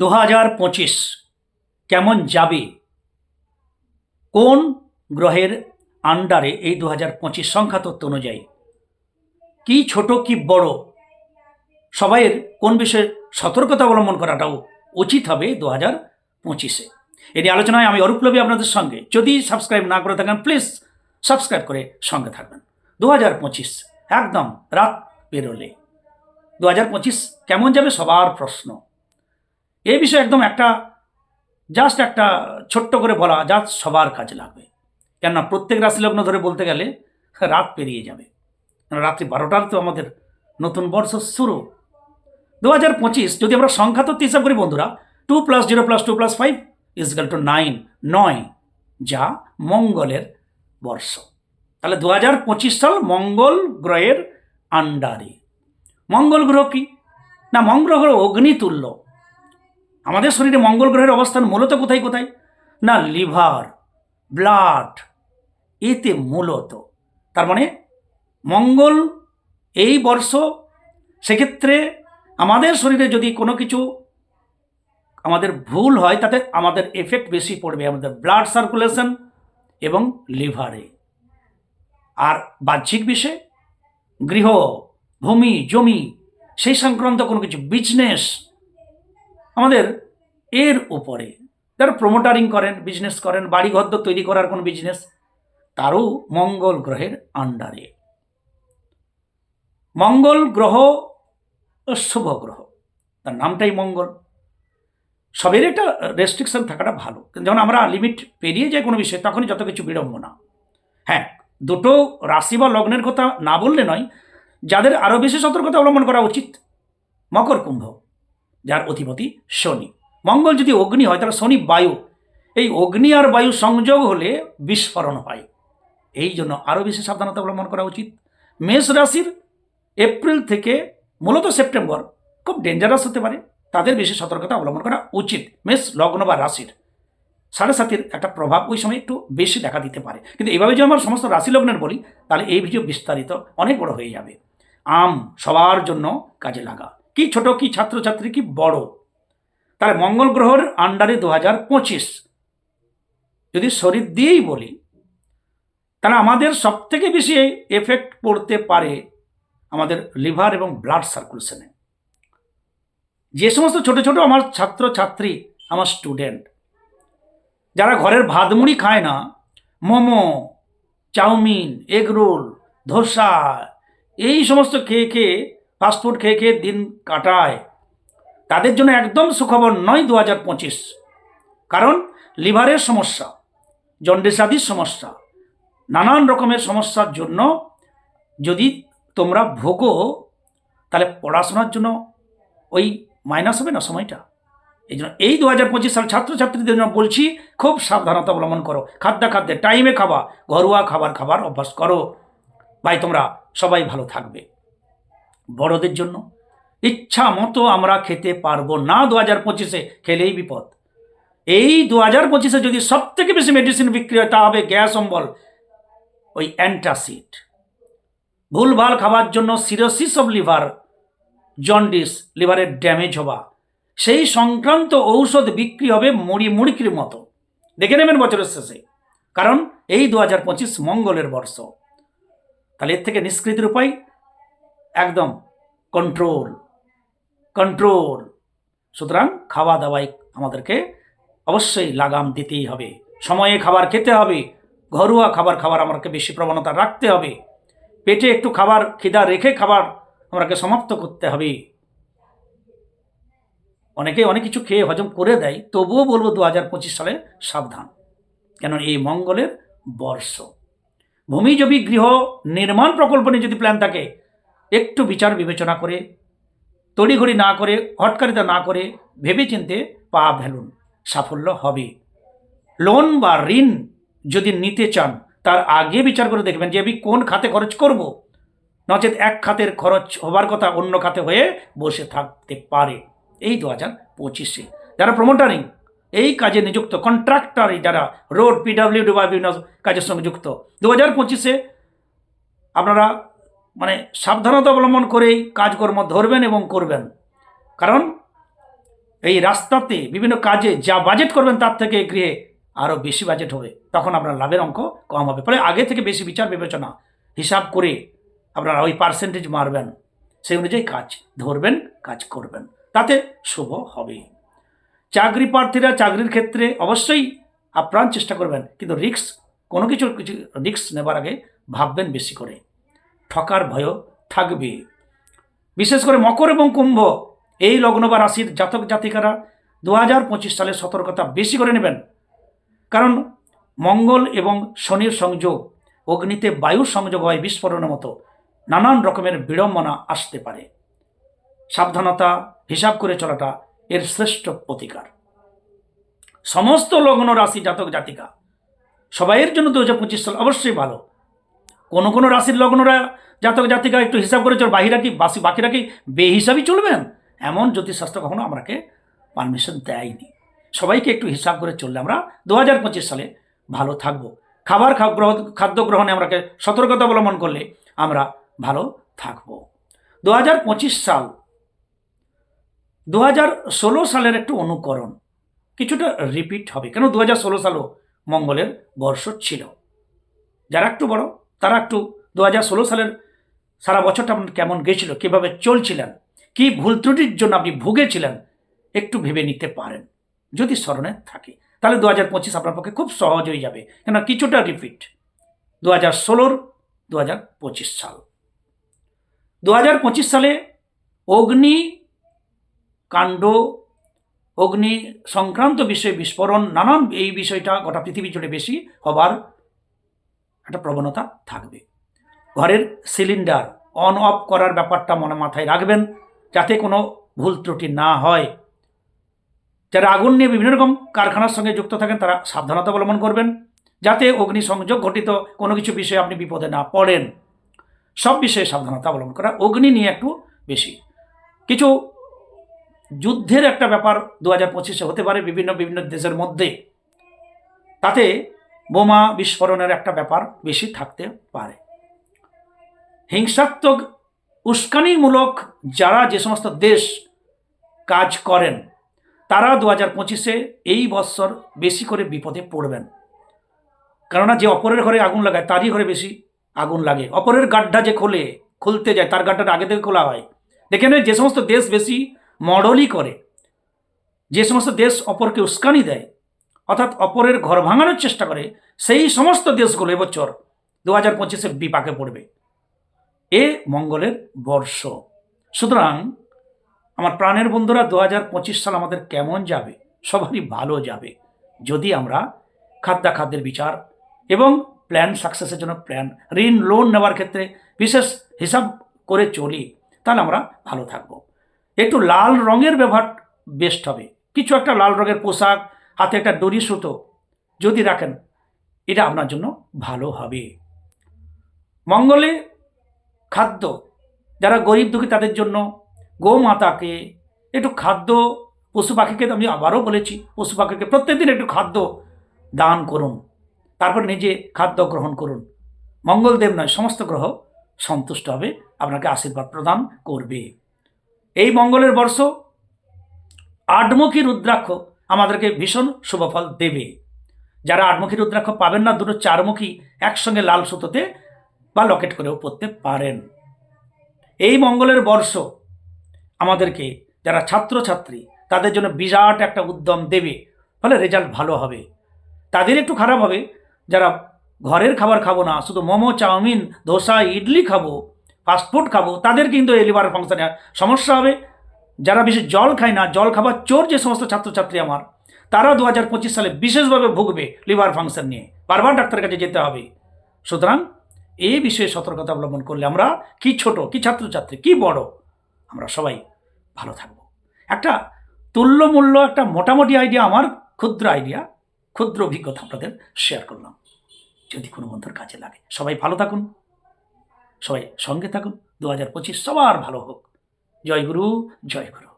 দু হাজার পঁচিশ কেমন যাবে? কোন গ্রহের আন্ডারে এই দু হাজার পঁচিশ সংখ্যা তত্ত্ব অনুযায়ী? কি ছোট কি বড়? সবাইয়ের কোন বিষয়ে সতর্কতা অবলম্বন করাটাও উচিত হবে দু হাজার পঁচিশে। এটি আলোচনায় আমি অরূপলবী আপনাদের সঙ্গে। যদি সাবস্ক্রাইব না করে থাকেন, প্লিজ সাবস্ক্রাইব করে সঙ্গে থাকবেন। দু হাজার পঁচিশ, একদম রাত বেরোলে দু হাজার পঁচিশ কেমন যাবে সবার প্রশ্ন। এই বিষয়ে একদম একটা জাস্ট একটা ছোট্ট করে বলা যা সবার কাজে লাগবে। কেননা প্রত্যেক রাশি লগ্ন ধরে বলতে গেলে, রাত পেরিয়ে যাবে। রাত্রি বারোটার তো আমাদের নতুন বর্ষ শুরু। দু হাজার পঁচিশ, যদি আমরা সংখ্যা তত্ত্ব হিসাব করি বন্ধুরা two plus zero plus two plus five is equal two nine নয়, যা মঙ্গলের বর্ষ। তাহলে দু হাজার পঁচিশ সাল মঙ্গল গ্রহের আন্ডারে। মঙ্গল গ্রহ কি? না, মঙ্গল গ্রহ অগ্নিতুল্য। আমাদের শরীরে মঙ্গল গ্রহের অবস্থান মূলত কোথায় কোথায়? না, লিভার, ব্লাড, এতে মূলত। তার মানে মঙ্গল এই বর্ষ, সেক্ষেত্রে আমাদের শরীরে যদি কোনো কিছু আমাদের ভুল হয়, তাতে আমাদের এফেক্ট বেশি পড়বে, আমাদের ব্লাড সার্কুলেশন এবং লিভারে। আর বাহ্যিক বিষয়ে গৃহ, ভূমি, জমি, সেই সংক্রান্ত কোনো কিছু বিজনেস আমাদের এর উপরে, যারা প্রমোটারিং করেন বিজনেস করেন বাড়ি ঘর তৈরি করার কোনো বিজনেস তারও মঙ্গল গ্রহের আন্ডারে মঙ্গল গ্রহ শুভ গ্রহ, তার নামটাই মঙ্গল। সবের একটা রেস্ট্রিকশন থাকাটা ভালো যখন আমরা লিমিট পেরিয়ে যাই কোনো বিষয়ে, তখনই যত কিছু বিড়ম্বনা হ্যাঁ দুটো রাশি বা লগ্নের কথা না বললে নয়, যাদের আরও বেশি সতর্কতা অবলম্বন করা উচিত, মকর কুম্ভ। যার অধিপতি শনি। মঙ্গল যদি অগ্নি হয়, তাহলে শনি বায়ু। এই অগ্নি আর বায়ু সংযোগ হলে বিস্ফোরণ হয়। এই জন্য আরও বেশি সাবধানতা অবলম্বন করা উচিত। মেষ রাশির এপ্রিল থেকে মূলত সেপ্টেম্বর খুব ডেঞ্জারাস হতে পারে। তাদের বেশি সতর্কতা অবলম্বন করা উচিত। মেষ, লগ্ন বা রাশির সাড়ে সাতের একটা প্রভাব ওই সময় একটু বেশি দেখা দিতে পারে। কিন্তু এইভাবে যদি আমার সমস্ত রাশি লগ্নের বলি, তাহলে এই ভিডিও বিস্তারিত অনেক বড় হয়ে যাবে। আম সবার জন্য কাজে লাগা। কি ছোট, কি ছাত্রছাত্রী, কি বড়? তাহলে মঙ্গল গ্রহের আন্ডারে দু হাজার পঁচিশ। যদি শরীর দিয়েই বলি, তাহলে আমাদের সব থেকে বেশি এফেক্ট পড়তে পারে আমাদের লিভার এবং ব্লাড সার্কুলেশনে যে সমস্ত ছোট ছোট আমার ছাত্র ছাত্রী আমার স্টুডেন্ট যারা ঘরের ভাত মুড়ি খায় না, মোমো, চাউমিন এগরোল ধোসা, এই সমস্ত খেয়ে খেয়ে ফাস্টফুড খেয়ে খেয়ে দিন কাটায়। তাদের জন্য একদম সুখবর নয় দু হাজার পঁচিশ। কারণ লিভারের সমস্যা জন্ডিসাদির সমস্যা, নানান রকমের সমস্যার জন্য যদি তোমরা ভোগো, তাহলে পড়াশোনার জন্য ওই মাইনাস হবে না সময়টা? এই জন্য এই দু হাজার পঁচিশ সাল ছাত্রছাত্রীদের জন্য বলছি, খুব সাবধানতা অবলম্বন করো। খাদ্য খাদ্যে টাইমে খাবা, ঘরোয়া খাবার খাবার অভ্যাস করো। ভাই, তোমরা সবাই ভালো থাকবে। বড়দের জন্য। ইচ্ছা মতো আমরা খেতে পারব না দু হাজার পঁচিশে, খেলেই বিপদ। এই দু হাজার পঁচিশে যদি সব থেকে বেশি মেডিসিন বিক্রি হয়, তা হবে গ্যাস অম্বল, ওই অ্যান্টাসিড। ভুলভাল খাবার জন্য সিরোসিস অফ লিভার, জন্ডিস, লিভারের ড্যামেজ হওয়া। সেই সংক্রান্ত ঔষধ বিক্রি হবে মুড়ি মুড়কির মতো। দেখে নেবেন বছরের শেষে। কারণ এই দু হাজার পঁচিশ মঙ্গলের বর্ষ। তাহলে এর থেকে নিষ্কৃতির উপায় একদম কন্ট্রোল কন্ট্রোল সুতরাং খাওয়া দাওয়ায় আমাদেরকে অবশ্যই লাগাম দিতেই হবে। সময়ে খাবার খেতে হবে, ঘরোয়া খাবার খাবার আমাকে বেশি প্রবণতা রাখতে হবে। পেটে একটু খাবার, খিদা রেখে খাবার আমাকে সমাপ্ত করতে হবে। অনেকে অনেক কিছু খেয়ে হজম করে দেয়, তবুও বলব দু হাজার পঁচিশ সালে সাবধান। কেন এই মঙ্গলের বর্ষ। ভূমিজবী গৃহ নির্মাণ প্রকল্প নিয়ে যদি প্ল্যান থাকে একটু বিচার বিবেচনা করে, তড়িঘড়ি না করে, হটকারিতা না করে ভেবেচিন্তে পা ফেলুন। সাফল্য হবে। লোন বা ঋণ যদি নিতে চান, তার আগে বিচার করে দেখবেন যে আমি কোন খাতে খরচ করব। নচেত এক খাতের খরচ হবার কথা অন্য খাতে হয়ে বসে থাকতে পারে। এই দু হাজার পঁচিশে। যারা প্রমোটারিং এই কাজে নিযুক্ত কন্ট্রাক্টর যারা রোড পিডাব্লিউডি বা বিভিন্ন কাজের সঙ্গে যুক্ত। দু হাজার পঁচিশে আপনারা মানে সাবধানতা অবলম্বন করেই কাজকর্ম ধরবেন এবং করবেন। কারণ এই রাস্তাতে বিভিন্ন কাজে যা বাজেট করবেন তার থেকে গৃহে আরও বেশি বাজেট হবে। তখন আপনার লাভের অঙ্ক কম হবে। ফলে আগে থেকে বেশি বিচার, বিবেচনা, হিসাব করে আপনারা ওই পার্সেন্টেজ মারবেন। সেই অনুযায়ী কাজ ধরবেন, কাজ করবেন। তাতে শুভ হবে। চাকরি প্রার্থীরা চাকরির ক্ষেত্রে অবশ্যই আপ্রাণ চেষ্টা করবেন। কিন্তু রিস্ক কোনো কিছু কিছু রিস্ক নেবার আগে ভাববেন বেশি করে। ঠকার ভয়ও থাকবে। বিশেষ করে মকর এবং কুম্ভ, এই লগ্ন বা রাশির জাতক জাতিকারা দু হাজার পঁচিশ সালে সতর্কতা বেশি করে নেবেন। কারণ মঙ্গল এবং শনির সংযোগ অগ্নিতে বায়ুর সংযোগ হয় বিস্ফোরণের মতো। নানান রকমের বিড়ম্বনা আসতে পারে। সাবধানতা, হিসাব করে চলাটা এর শ্রেষ্ঠ প্রতিকার। সমস্ত লগ্ন রাশি জাতক জাতিকা, সবাইয়ের জন্য দু হাজার পঁচিশ সাল অবশ্যই ভালো। কোনো কোনো রাশির লগ্নরা জাতক জাতিকা একটু হিসাব করে চল, বাহিরা কি, বাসি, বাকিরা কি বেহিসাবই চলবেন? এমন জ্যোতিষশাস্ত্র কখনো আমাকে পারমিশন দেয়নি। সবাইকে একটু হিসাব করে চললে আমরা দু হাজার পঁচিশ সালে ভালো থাকব। খাবার গ্রহ, খাদ্য গ্রহণে আমরাকে সতর্কতা অবলম্বন করলে আমরা ভালো থাকব। দু হাজার পঁচিশ সাল দু হাজার ষোলো সালের একটু অনুকরণ। কিছুটা রিপিট হবে। কেন? দু হাজার ষোলো সালও মঙ্গলের বর্ষ ছিল। যারা একটু বড় তারা একটু দু হাজার ষোলো সালের সারা বছরটা আপনার কেমন গেছিল, কীভাবে চলছিলেন, কী ভুল ত্রুটির জন্য আপনি ভুগেছিলেন, একটু ভেবে নিতে পারেন, যদি স্মরণে থাকে। তাহলে দু হাজার পঁচিশ আপনার পক্ষে খুব সহজ হয়ে যাবে কেন কিছুটা রিপিট দু হাজার ষোলোর দু হাজার পঁচিশ সাল। দু হাজার পঁচিশ সালে অগ্নি কাণ্ড, অগ্নি সংক্রান্ত বিষয়ে বিস্ফোরণ, নানান এই বিষয়টা গোটা পৃথিবী জুড়ে বেশি হবার একটা প্রবণতা থাকবে। ঘরের সিলিন্ডার অন অফ করার ব্যাপারটা মনে মাথায় রাখবেন যাতে কোনো ভুল ত্রুটি না হয়। যারা আগুন নিয়ে বিভিন্ন রকম কারখানার সঙ্গে যুক্ত থাকেন, তারা সাবধানতা অবলম্বন করবেন যাতে অগ্নি সংযোগ ঘটিত কোনো কিছু বিষয়ে আপনি বিপদে না পড়েন। সব বিষয়ে সাবধানতা অবলম্বন করা অগ্নি নিয়ে একটু বেশি। কিছু যুদ্ধের একটা ব্যাপার দু হাজার পঁচিশে হতে পারে বিভিন্ন বিভিন্ন দেশের মধ্যে। তাতে বোমা বিস্ফোরণের একটা ব্যাপার বেশি থাকতে পারে। হিংসাত্মক উস্কানিমূলক যারা যে সমস্ত দেশ কাজ করেন, তারা দু হাজার পঁচিশে এই বৎসর বেশি করে বিপদে পড়বেন। কেননা যে অপরের ঘরে আগুন লাগায়, তারই ঘরে বেশি আগুন লাগে। অপরের গাড্ডা যে খোলে, খুলতে যায়, তার গাড্ডাটা আগে থেকে খোলা হয়। দেখে নেন যে সমস্ত দেশ বেশি মডলই করে। যে সমস্ত দেশ অপরকে উস্কানি দেয় অর্থাৎ অপরের ঘর ভাঙানোর চেষ্টা করে, সেই সমস্ত দেশগুলো এবছর দু হাজার পঁচিশে বিপাকে পড়বে। এ মঙ্গলের বর্ষ। সুতরাং আমার প্রাণের বন্ধুরা দু হাজার পঁচিশ সাল আমাদের কেমন যাবে? সবারই ভালো যাবে। যদি আমরা খাদ্যাখাদ্যের বিচার এবং প্ল্যান সাকসেসের জন্য প্ল্যান ঋণ লোন নেওয়ার ক্ষেত্রে বিশেষ হিসাব করে চলি, তাহলে আমরা ভালো থাকব। একটু লাল রঙের ব্যবহার বেস্ট হবে। কিছু একটা লাল রঙের পোশাক হাতে একটা দড়ি সুতো যদি রাখেন, এটা আপনার জন্য ভালো হবে। মঙ্গলে খাদ্য, যারা গরিব দুঃখী তাদের জন্য গোমাতাকে একটু খাদ্য, পশু পাখিকে আমি আবারও বলেছি, পশু পাখিকে প্রত্যেকদিন একটু খাদ্য দান করুন। তারপর নিজে খাদ্য গ্রহণ করুন। মঙ্গলদেব নয়, সমস্ত গ্রহ সন্তুষ্ট হবে, আপনাকে আশীর্বাদ প্রদান করবে। এই মঙ্গলের বর্ষ আটমুখী রুদ্রাক্ষ আমাদেরকে ভীষণ শুভফল দেবে। যারা আটমুখী রুদ্রাক্ষ পাবেন না, দুটো চারমুখী একসঙ্গে লাল সুতোতে বা লকেট করেও পড়তে পারেন। এই মঙ্গলের বর্ষ আমাদেরকে, যারা ছাত্রছাত্রী, তাদের জন্য বিরাট একটা উদ্যম দেবে। ফলে রেজাল্ট ভালো হবে। তাদের একটু খারাপ হবে। যারা ঘরের খাবার খাব না, শুধু মোমো, চাউমিন, ধোসা, ইডলি খাব ফাস্টফুড খাব, তাদের কিন্তু এই লিভার ফাংশনে সমস্যা হবে। যারা বেশি জল খায় না, জল খাবার চোর যে সমস্ত ছাত্রছাত্রী আমার তারা দু হাজার পঁচিশ সালে বিশেষভাবে ভুগবে লিভার ফাংশন নিয়ে। বারবার ডাক্তারের কাছে যেতে হবে। সুতরাং এই বিষয়ে সতর্কতা অবলম্বন করলে আমরা কি ছোট, কি ছাত্রছাত্রী, কি বড়, আমরা সবাই ভালো থাকব। একটা তুল্যমূল্য, একটা মোটামুটি আইডিয়া আমার ক্ষুদ্র আইডিয়া ক্ষুদ্র অভিজ্ঞতা আপনাদের শেয়ার করলাম। যদি কোনো বন্ধুর কাজে লাগে, সবাই ভালো থাকুন, সবাই সঙ্গে থাকুন দু হাজার পঁচিশ সবার ভালো হোক। জয় গুরু জয় গুরু।